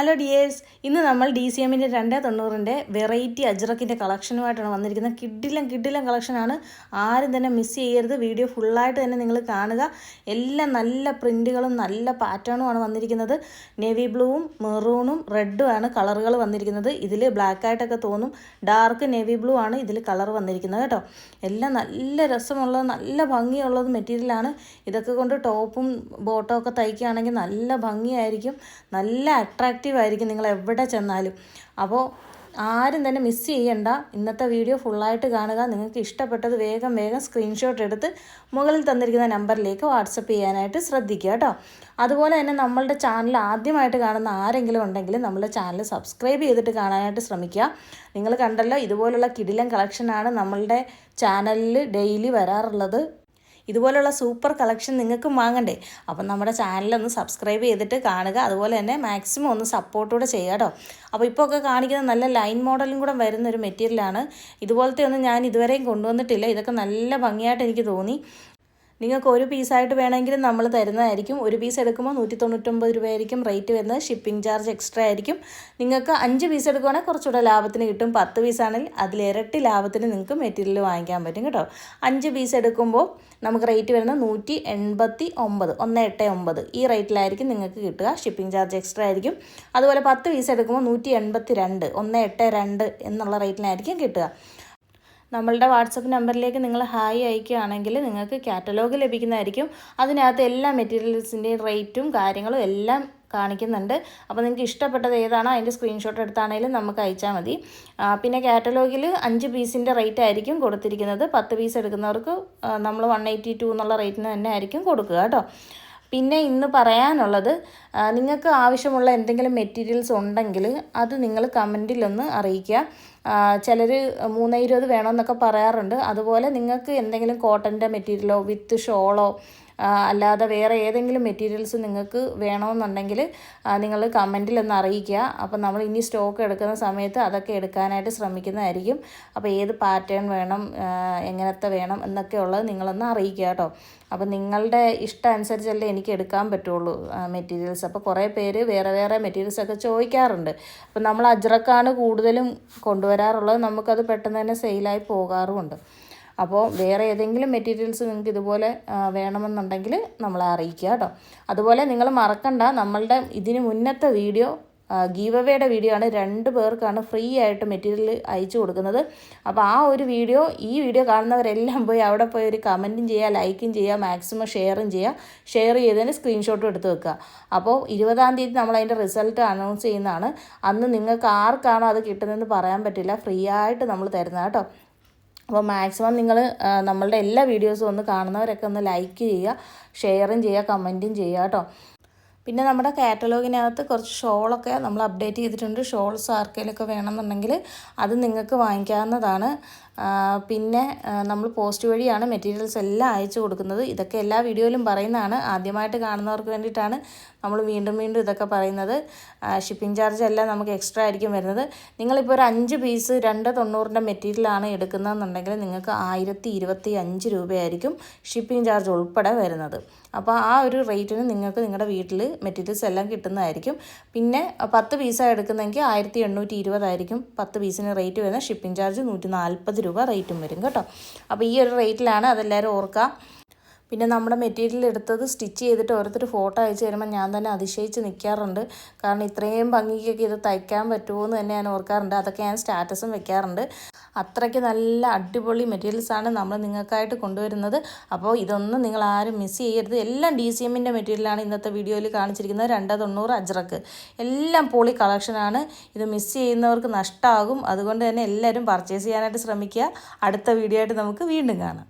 Hello dears ഇന്ന് നമ്മൾ D C എമ്മിന്റെ രണ്ട് തൊണ്ണൂറിന്റെ വെറൈറ്റി അജ്രക്കിന്റെ കളക്ഷനുമായിട്ടാണ് വന്നിരിക്കുന്നത്. കിഡിലും കിഡിലും കളക്ഷനാണ് ആരും തന്നെ മിസ് ചെയ്യരുത്. വീഡിയോ ഫുള്ളായിട്ട് തന്നെ നിങ്ങൾ കാണുക. എല്ലാം നല്ല പ്രിന്റുകളും നല്ല പാറ്റേണുമാണ് വന്നിരിക്കുന്നത്. നേവി ബ്ലൂവും മെറൂണും റെഡും ആണ് കളറുകൾ വന്നിരിക്കുന്നത്. ഇതിൽ ബ്ലാക്ക് ആയിട്ടൊക്കെ തോന്നും. ഡാർക്ക് നേവി ബ്ലൂ ആണ് ഇതിൽ കളർ വന്നിരിക്കുന്നത് കേട്ടോ. എല്ലാം നല്ല രസമുള്ളത് നല്ല ഭംഗിയുള്ളത് മെറ്റീരിയലാണ് ഇതൊക്കെ കൊണ്ട് ടോപ്പും ബോട്ടമൊക്കെ തയ്ക്കുകയാണെങ്കിൽ നല്ല ഭംഗിയായിരിക്കും. നല്ല അട്രാക്റ്റീവ് ആയിരിക്കും നിങ്ങൾ എവിടെ ചെന്നാലും. അപ്പോൾ ആരും തന്നെ മിസ് ചെയ്യണ്ട. ഇന്നത്തെ വീഡിയോ ഫുള്ളായിട്ട് കാണുക. നിങ്ങൾക്ക് ഇഷ്ടപ്പെട്ടത് വേഗം വേഗം സ്ക്രീൻഷോട്ട് എടുത്ത് മുകളിൽ തന്നിരിക്കുന്ന നമ്പറിലേക്ക് വാട്സപ്പ് ചെയ്യാനായിട്ട് ശ്രദ്ധിക്കുക കേട്ടോ. അതുപോലെ തന്നെ നമ്മളുടെ ചാനൽ ആദ്യമായിട്ട് കാണുന്ന ആരെങ്കിലും ഉണ്ടെങ്കിൽ നമ്മളുടെ ചാനൽ സബ്സ്ക്രൈബ് ചെയ്തിട്ട് കാണാനായിട്ട് ശ്രമിക്കുക. നിങ്ങൾ കണ്ടല്ലോ ഇതുപോലുള്ള കിടിലം കളക്ഷനാണ് നമ്മളുടെ ചാനലിൽ ഡെയിലി വരാറുള്ളത്. ഇതുപോലുള്ള സൂപ്പർ കളക്ഷൻ നിങ്ങൾക്കും വാങ്ങണ്ടേ? അപ്പം നമ്മുടെ ചാനലൊന്ന് സബ്സ്ക്രൈബ് ചെയ്തിട്ട് കാണുക. അതുപോലെ തന്നെ മാക്സിമം ഒന്ന് സപ്പോർട്ടൂടെ ചെയ്യുക കേട്ടോ. അപ്പോൾ ഇപ്പോൾ ഒക്കെ കാണിക്കുന്ന നല്ല ലൈൻ മോഡലും കൂടെ വരുന്ന ഒരു മെറ്റീരിയലാണ് ഇതുപോലത്തെ ഒന്നും ഞാൻ ഇതുവരെയും കൊണ്ടുവന്നിട്ടില്ല. ഇതൊക്കെ നല്ല ഭംഗിയായിട്ട് എനിക്ക് തോന്നി. നിങ്ങൾക്ക് ഒരു പീസായിട്ട് വേണമെങ്കിലും നമ്മൾ തരുന്നതായിരിക്കും. ഒരു പീസ് എടുക്കുമ്പോൾ നൂറ്റി തൊണ്ണൂറ്റൊമ്പത് രൂപയായിരിക്കും റേറ്റ് വരുന്നത്. ഷിപ്പിംഗ് ചാർജ് എക്സ്ട്രാ ആയിരിക്കും. നിങ്ങൾക്ക് അഞ്ച് പീസ് എടുക്കുവാണെങ്കിൽ കുറച്ചുകൂടെ ലാഭത്തിന് കിട്ടും. പത്ത് പീസാണെങ്കിൽ അതിലിരട്ടി ലാഭത്തിന് നിങ്ങൾക്ക് മെറ്റീരിയൽ വാങ്ങിക്കാൻ പറ്റും കേട്ടോ. അഞ്ച് പീസ് എടുക്കുമ്പോൾ നമുക്ക് റേറ്റ് വരുന്നത് നൂറ്റി എൺപത്തി ഒമ്പത് ഒന്ന് എട്ട് ഒമ്പത് ഈ റേറ്റിലായിരിക്കും നിങ്ങൾക്ക് കിട്ടുക. ഷിപ്പിംഗ് ചാർജ് എക്സ്ട്രാ ആയിരിക്കും. അതുപോലെ പത്ത് പീസ് എടുക്കുമ്പോൾ നൂറ്റി എൺപത്തി രണ്ട് ഒന്ന് എട്ട് രണ്ട് എന്നുള്ള റേറ്റിനായിരിക്കും കിട്ടുക. നമ്മളുടെ വാട്സപ്പ് നമ്പറിലേക്ക് നിങ്ങൾ ഹായ് അയക്കുകയാണെങ്കിൽ നിങ്ങൾക്ക് കാറ്റലോഗ് ലഭിക്കുന്നതായിരിക്കും. അതിനകത്ത് എല്ലാ മെറ്റീരിയൽസിന്റെയും റേറ്റും കാര്യങ്ങളും എല്ലാം കാണിക്കുന്നുണ്ട്. അപ്പോൾ നിങ്ങൾക്ക് ഇഷ്ടപ്പെട്ടത് ഏതാണോ അതിന്റെ സ്ക്രീൻഷോട്ട് എടുത്താണെങ്കിലും നമുക്ക് അയച്ചാൽ മതി. പിന്നെ കാറ്റലോഗിൽ അഞ്ച് പീസിന്റെ റേറ്റ് ആയിരിക്കും കൊടുത്തിരിക്കുന്നത്. പത്ത് പീസ് എടുക്കുന്നവർക്ക് നമ്മൾ വൺ എയ്റ്റി ടു എന്നുള്ള റേറ്റിന് തന്നെ ആയിരിക്കും കൊടുക്കുക കേട്ടോ. പിന്നെ ഇന്ന് പറയാനുള്ളത് നിങ്ങൾക്ക് ആവശ്യമുള്ള എന്തെങ്കിലും മെറ്റീരിയൽസ് ഉണ്ടെങ്കിൽ അത് നിങ്ങൾ കമന്റിലൊന്ന് അറിയിക്കുക. ചിലർ മൂന്ന് ഇരുപത് വേണമെന്നൊക്കെ പറയാറുണ്ട്. അതുപോലെ നിങ്ങൾക്ക് എന്തെങ്കിലും കോട്ടന്റെ മെറ്റീരിയലോ വിത്ത് ഷോളോ അല്ലാതെ വേറെ ഏതെങ്കിലും മെറ്റീരിയൽസ് നിങ്ങൾക്ക് വേണമെന്നുണ്ടെങ്കിൽ നിങ്ങൾ കമന്റിൽ ഒന്ന് അറിയിക്കുക. അപ്പോൾ നമ്മൾ ഇനി സ്റ്റോക്ക് എടുക്കുന്ന സമയത്ത് അതൊക്കെ എടുക്കാനായിട്ട് ശ്രമിക്കുന്നതായിരിക്കും. അപ്പോൾ ഏത് പാറ്റേൺ വേണം എങ്ങനത്തെ വേണം എന്നൊക്കെ ഉള്ളത് നിങ്ങളൊന്ന് അറിയിക്കുക കേട്ടോ. അപ്പോൾ നിങ്ങളുടെ ഇഷ്ടം അനുസരിച്ചല്ലേ എനിക്ക് എടുക്കാൻ പറ്റുള്ളൂ മെറ്റീരിയൽസ് അപ്പോൾ കുറേ പേര് വേറെ വേറെ മെറ്റീരിയൽസ് ഒക്കെ ചോദിക്കാറുണ്ട്. അപ്പോൾ നമ്മൾ അജ്രക്കാണ് കൂടുതലും കൊണ്ടുവരാറുള്ളത്. നമുക്കത് പെട്ടെന്ന് തന്നെ സെയിലായി പോകാറുമുണ്ട്. അപ്പോൾ വേറെ ഏതെങ്കിലും മെറ്റീരിയൽസ് നിങ്ങൾക്ക് ഇതുപോലെ വേണമെന്നുണ്ടെങ്കിൽ നമ്മളെ അറിയിക്കുക കേട്ടോ. അതുപോലെ നിങ്ങൾ മറക്കണ്ട നമ്മളുടെ ഇതിന് മുന്നത്തെ വീഡിയോ ഗീവ് അവേയുടെ വീഡിയോ ആണ് രണ്ട് പേർക്കാണ് ഫ്രീ ആയിട്ട് മെറ്റീരിയൽ അയച്ചു കൊടുക്കുന്നത്. അപ്പോൾ ആ ഒരു വീഡിയോ ഈ വീഡിയോ കാണുന്നവരെല്ലാം പോയി അവിടെ പോയി ഒരു കമന്റും ചെയ്യുക ലൈക്കും ചെയ്യുക മാക്സിമം ഷെയറും ചെയ്യുക. ഷെയർ ചെയ്തതിന് സ്ക്രീൻഷോട്ടും എടുത്ത് വെക്കുക. അപ്പോൾ ഇരുപതാം തീയതി നമ്മൾ അതിന്റെ റിസൾട്ട് അനൗൺസ് ചെയ്യുന്നതാണ്. അന്ന് നിങ്ങൾക്ക് ആർക്കാണോ അത് കിട്ടുന്നതെന്ന് പറയാൻ പറ്റില്ല. ഫ്രീ ആയിട്ട് നമ്മൾ തരുന്നത് കേട്ടോ. അപ്പോൾ മാക്സിമം നിങ്ങൾ നമ്മളുടെ എല്ലാ വീഡിയോസും ഒന്ന് കാണുന്നവരൊക്കെ ഒന്ന് ലൈക്ക് ചെയ്യുക ഷെയറും ചെയ്യുക കമന്റും ചെയ്യുക കേട്ടോ. പിന്നെ നമ്മുടെ കാറ്റലോഗിനകത്ത് കുറച്ച് ഷോളൊക്കെ നമ്മൾ അപ്ഡേറ്റ് ചെയ്തിട്ടുണ്ട്. ഷോൾസ് ആർക്കെങ്കിലൊക്കെ വേണമെന്നുണ്ടെങ്കിൽ അത് നിങ്ങൾക്ക് വാങ്ങിക്കാവുന്നതാണ്. പിന്നെ നമ്മൾ പോസ്റ്റ് വഴിയാണ് മെറ്റീരിയൽസ് എല്ലാം അയച്ചു കൊടുക്കുന്നത്. ഇതൊക്കെ എല്ലാ വീഡിയോയിലും പറയുന്നതാണ്. ആദ്യമായിട്ട് കാണുന്നവർക്ക് വേണ്ടിയിട്ടാണ് നമ്മൾ വീണ്ടും വീണ്ടും ഇതൊക്കെ പറയുന്നത്. ഷിപ്പിംഗ് ചാർജ് എല്ലാം നമുക്ക് എക്സ്ട്രാ ആയിരിക്കും വരുന്നത്. നിങ്ങളിപ്പോൾ ഒരു അഞ്ച് പീസ് രണ്ട് തൊണ്ണൂറിന്റെ മെറ്റീരിയലാണ് എടുക്കുന്നതെന്നുണ്ടെങ്കിൽ നിങ്ങൾക്ക് ആയിരത്തി ഇരുപത്തി അഞ്ച് രൂപയായിരിക്കും ഷിപ്പിംഗ് ചാർജ് ഉൾപ്പെടെ വരുന്നത്. അപ്പോൾ ആ ഒരു റേറ്റിന് നിങ്ങൾക്ക് നിങ്ങളുടെ വീട്ടിൽ മെറ്റീരിയൽസ് എല്ലാം കിട്ടുന്നതായിരിക്കും. പിന്നെ പത്ത് പീസാണ് എടുക്കുന്നതെങ്കിൽ ആയിരത്തി എണ്ണൂറ്റി ഇരുപതായിരിക്കും പത്ത് പീസിന് റേറ്റ് വരുന്ന ഷിപ്പിംഗ് ചാർജ് നൂറ്റി നാൽപ്പത് രൂപ റേറ്റും വരും കേട്ടോ. അപ്പോൾ ഈ ഒരു റേറ്റിലാണ് അതെല്ലാവരും ഓർക്കുക. പിന്നെ നമ്മുടെ മെറ്റീരിയൽ എടുത്തത് സ്റ്റിച്ച് ചെയ്തിട്ട് ഓരോരുത്തർ ഫോട്ടോ അയച്ചു തരുമ്പോൾ ഞാൻ തന്നെ അതിശയിച്ച് നിൽക്കാറുണ്ട് കാരണം ഇത്രയും ഭംഗിക്കൊക്കെ ഇത് തയ്ക്കാൻ പറ്റുമോ എന്ന് തന്നെ ഞാൻ ഓർക്കാറുണ്ട്. അതൊക്കെ ഞാൻ സ്റ്റാറ്റസും വെക്കാറുണ്ട്. അത്രയ്ക്ക് നല്ല അടിപൊളി മെറ്റീരിയൽസാണ് നമ്മൾ നിങ്ങൾക്കായിട്ട് കൊണ്ടുവരുന്നത്. അപ്പോൾ ഇതൊന്നും നിങ്ങൾ ആരും മിസ് ചെയ്യരുത്. എല്ലാം ഡി സി എമ്മിന്റെ മെറ്റീരിയലാണ് ഇന്നത്തെ വീഡിയോയിൽ കാണിച്ചിരിക്കുന്നത്. രണ്ട് തൊണ്ണൂറ് അജ്രക്ക്. എല്ലാം പൊളി കളക്ഷനാണ് ഇത് മിസ് ചെയ്യുന്നവർക്ക് നഷ്ടമാകും അതുകൊണ്ട് തന്നെ എല്ലാവരും പർച്ചേസ് ചെയ്യാനായിട്ട് ശ്രമിക്കുക. അടുത്ത വീഡിയോ ആയിട്ട് നമുക്ക് വീണ്ടും കാണാം.